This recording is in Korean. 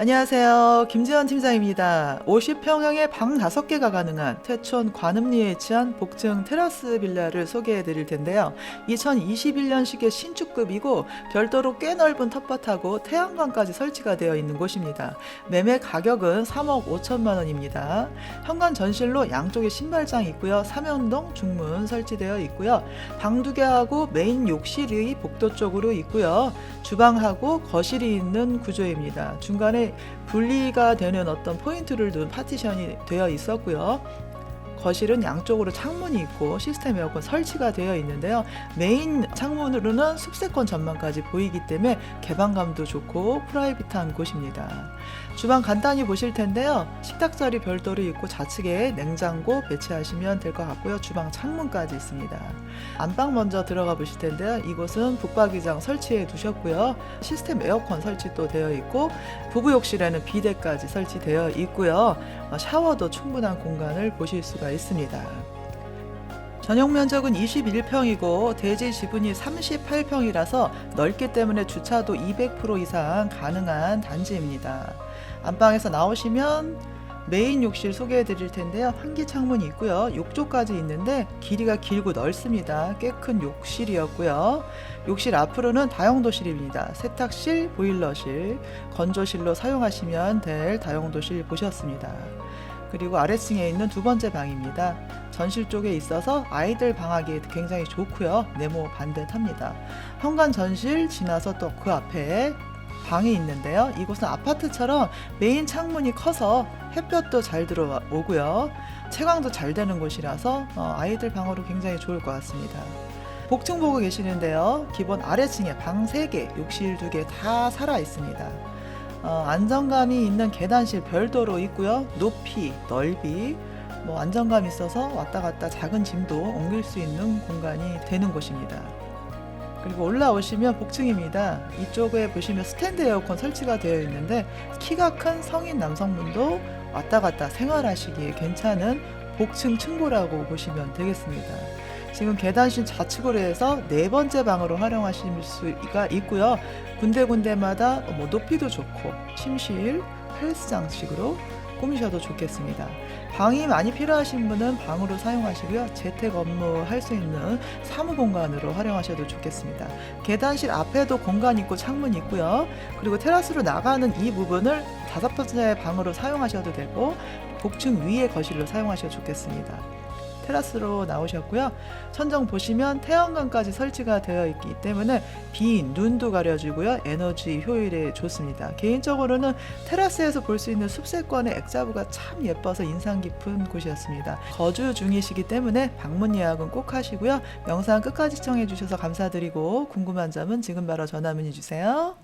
안녕하세요. 김지현 팀장입니다. 50평형의 방 5개가 가능한 태촌 관음리에 위치한 복층 테라스 빌라를 소개해 드릴 텐데요. 2021년식의 신축급이고 별도로 꽤 넓은 텃밭하고 태양광까지 설치가 되어 있는 곳입니다. 매매 가격은 3억 5천만 원입니다. 현관 전실로 양쪽에 신발장이 있고요. 삼연동 중문 설치되어 있고요. 방 두 개하고 메인 욕실이 복도 쪽으로 있고요. 주방하고 거실이 있는 구조입니다. 중간에 분리가 되는 어떤 포인트를 둔 파티션이 되어 있었고요. 거실은 양쪽으로 창문이 있고 시스템 에어컨 설치가 되어 있는데요. 메인 창문으로는 숲세권 전망까지 보이기 때문에 개방감도 좋고 프라이빗한 곳입니다. 주방 간단히 보실 텐데요. 식탁 자리 별도로 있고 좌측에 냉장고 배치하시면 될 것 같고요. 주방 창문까지 있습니다. 안방 먼저 들어가 보실 텐데요. 이곳은 북박이장 설치해 두셨고요. 시스템 에어컨 설치도 되어 있고 부부 욕실에는 비데까지 설치되어 있고요. 어, 샤워도 충분한 공간을 보실 수가 있습니다. 전용 면적은 21평이고 대지 지분이 38평이라서 넓기 때문에 주차도 200% 이상 가능한 단지입니다. 안방에서 나오시면 메인 욕실 소개해 드릴 텐데요. 환기 창문이 있고요. 욕조까지 있는데 길이가 길고 넓습니다. 꽤 큰 욕실이었고요. 욕실 앞으로는 다용도실입니다. 세탁실, 보일러실, 건조실로 사용하시면 될 다용도실 보셨습니다. 그리고 아래층에 있는 두 번째 방입니다. 전실 쪽에 있어서 아이들 방하기 굉장히 좋고요. 네모 반듯합니다. 현관 전실 지나서 또 그 앞에 방이 있는데요. 이곳은 아파트처럼 메인 창문이 커서 햇볕도 잘 들어오고요. 채광도 잘 되는 곳이라서 어, 아이들 방으로 굉장히 좋을 것 같습니다. 복층 보고 계시는데요. 기본 아래층에 방 3개, 욕실 2개 다 살아 있습니다. 어, 안정감이 있는 계단실 별도로 있고요. 높이, 넓이, 뭐 안정감 있어서 왔다 갔다 작은 짐도 옮길 수 있는 공간이 되는 곳입니다. 그리고 올라오시면 복층입니다. 이쪽에 보시면 스탠드 에어컨 설치가 되어 있는데 키가 큰 성인 남성분도 왔다 갔다 생활하시기에 괜찮은 복층 층고라고 보시면 되겠습니다. 지금 계단실 좌측으로 해서 네 번째 방으로 활용하실 수가 있고요. 군데군데마다 뭐 높이도 좋고 침실, 헬스장식으로 꾸미셔도 좋겠습니다. 방이 많이 필요하신 분은 방으로 사용하시고요. 재택 업무 할 수 있는 사무 공간으로 활용하셔도 좋겠습니다. 계단실 앞에도 공간 있고 창문 있고요. 그리고 테라스로 나가는 이 부분을 다섯 번째 방으로 사용하셔도 되고 복층 위에 거실로 사용하셔도 좋겠습니다. 테라스로 나오셨고요. 천정 보시면 태양광까지 설치가 되어 있기 때문에 비, 눈도 가려주고요. 에너지 효율에 좋습니다. 개인적으로는 테라스에서 볼 수 있는 숲세권의 액자부가 참 예뻐서 인상 깊은 곳이었습니다. 거주 중이시기 때문에 방문 예약은 꼭 하시고요. 영상 끝까지 시청해 주셔서 감사드리고 궁금한 점은 지금 바로 전화 문의 주세요.